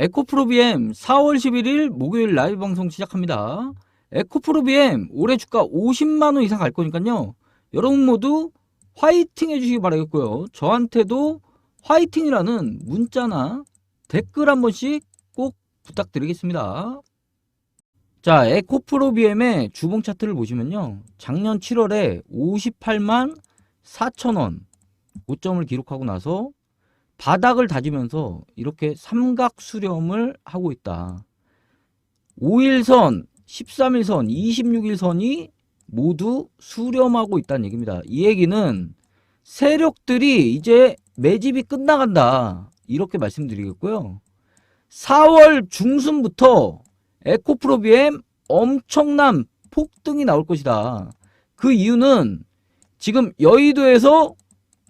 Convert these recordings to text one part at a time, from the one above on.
에코프로 BM 4월 11일 목요일 라이브 방송 시작합니다. 에코프로 BM 올해 주가 50만 원 이상 갈 거니까요. 여러분 모두 화이팅 해주시기 바라겠고요. 저한테도 화이팅이라는 문자나 댓글 한 번씩 꼭 부탁드리겠습니다. 자, 에코프로 BM의 주봉 차트를 보시면요. 작년 7월에 58만 4천 원 고점을 기록하고 나서 바닥을 다지면서 이렇게 삼각 수렴을 하고 있다. 5일선, 13일선, 26일선이 모두 수렴하고 있다는 얘기입니다. 이 얘기는 세력들이 이제 매집이 끝나간다. 이렇게 말씀드리겠고요. 4월 중순부터 에코프로 BM 엄청난 폭등이 나올 것이다. 그 이유는 지금 여의도에서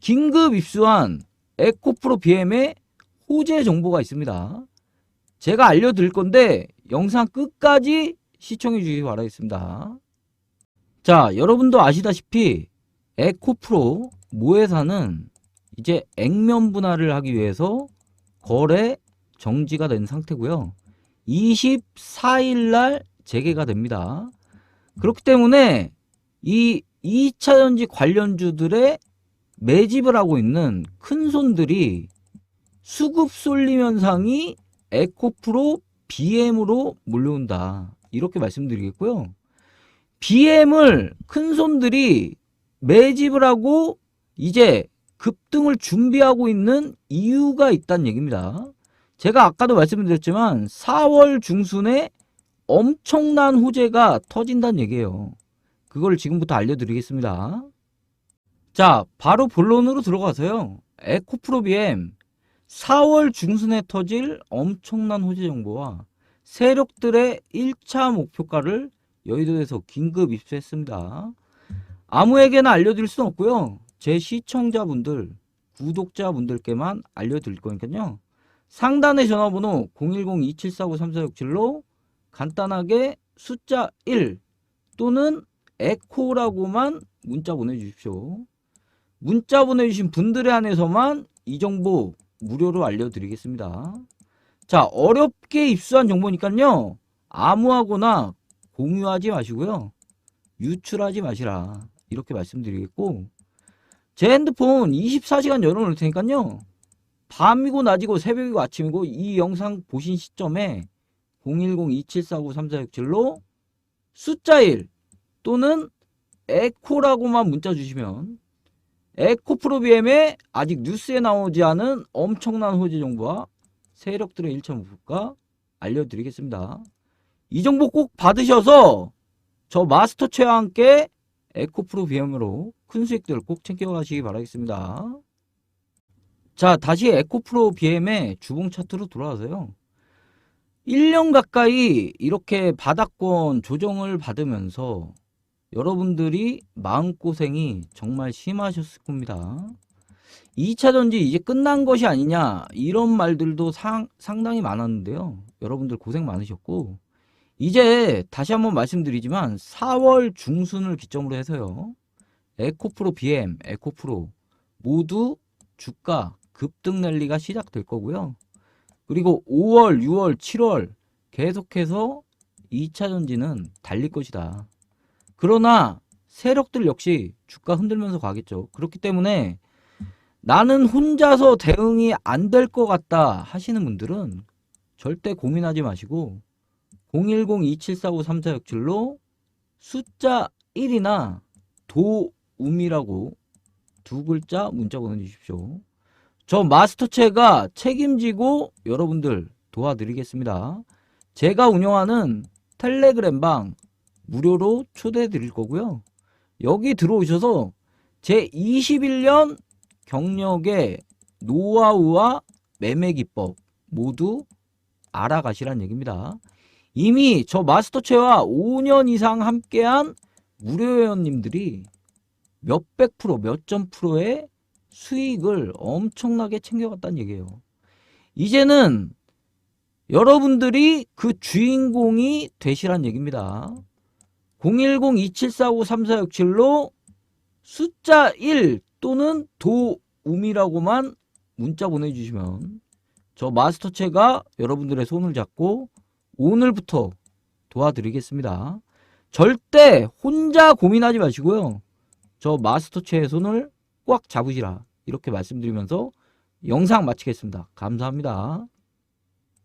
긴급 입수한 에코프로 BM의 호재 정보가 있습니다. 제가 알려드릴 건데 영상 끝까지 시청해 주시기 바라겠습니다. 자, 여러분도 아시다시피 에코프로 모회사는 이제 액면 분할을 하기 위해서 거래 정지가 된 상태고요. 24일 날 재개가 됩니다. 그렇기 때문에 이 2차 전지 관련주들의 매집을 하고 있는 큰 손들이 수급 쏠림 현상이 에코프로 BM으로 몰려온다. 이렇게 말씀드리겠고요. BM을 큰 손들이 매집을 하고 이제 급등을 준비하고 있는 이유가 있다는 얘기입니다. 제가 아까도 말씀드렸지만 4월 중순에 엄청난 호재가 터진다는 얘기예요. 그걸 지금부터 알려드리겠습니다. 자, 바로 본론으로 들어가서요. 에코프로 BM 4월 중순에 터질 엄청난 호재 정보와 세력들의 1차 목표가를 여의도에서 긴급 입수했습니다. 아무에게나 알려드릴 수는 없고요. 제 시청자분들, 구독자분들께만 알려드릴 거니까요. 상단의 전화번호 010-2749-3467로 간단하게 숫자 1 또는 에코라고만 문자 보내주십시오. 문자 보내주신 분들에 한해서만 이 정보 무료로 알려드리겠습니다. 자, 어렵게 입수한 정보니까요. 아무하거나 공유하지 마시고요. 유출하지 마시라. 이렇게 말씀드리겠고, 제 핸드폰 24시간 열어놓을 테니까요. 밤이고 낮이고 새벽이고 아침이고 이 영상 보신 시점에 010-2749-3467로 숫자 1 또는 에코라고만 문자 주시면 에코프로 BM에 아직 뉴스에 나오지 않은 엄청난 호재 정보와 세력들의 1차 목표가 알려드리겠습니다. 이 정보 꼭 받으셔서 저 마스터체와 함께 에코프로 BM으로 큰 수익들 꼭 챙겨가시기 바라겠습니다. 자, 다시 에코프로 BM의 주봉 차트로 돌아와서요. 1년 가까이 이렇게 바닥권 조정을 받으면서 여러분들이 마음고생이 정말 심하셨을 겁니다. 2차 전지 이제 끝난 것이 아니냐 이런 말들도 상, 상당히 많았는데요. 여러분들 고생 많으셨고 이제 다시 한번 말씀드리지만 4월 중순을 기점으로 해서요. 에코프로 BM, 에코프로 모두 주가 급등 랠리가 시작될 거고요. 그리고 5월, 6월, 7월 계속해서 2차 전지는 달릴 것이다. 그러나 세력들 역시 주가 흔들면서 가겠죠. 그렇기 때문에 나는 혼자서 대응이 안 될 것 같다 하시는 분들은 절대 고민하지 마시고 010-2749-3467로 숫자 1이나 도움이라고 두 글자 문자 보내주십시오. 저 마스터체가 책임지고 여러분들 도와드리겠습니다. 제가 운영하는 텔레그램방 무료로 초대해 드릴 거고요. 여기 들어오셔서 제 21년 경력의 노하우와 매매 기법 모두 알아가시란 얘기입니다. 이미 저 마스터체와 5년 이상 함께한 무료 회원님들이 몇백 프로, 몇점 프로의 수익을 엄청나게 챙겨갔다는 얘기예요. 이제는 여러분들이 그 주인공이 되시란 얘기입니다. 010-2749-3467로 숫자 1 또는 도움이라고만 문자 보내주시면 저 마스터체가 여러분들의 손을 잡고 오늘부터 도와드리겠습니다. 절대 혼자 고민하지 마시고요. 저 마스터체의 손을 꽉 잡으시라. 이렇게 말씀드리면서 영상 마치겠습니다. 감사합니다.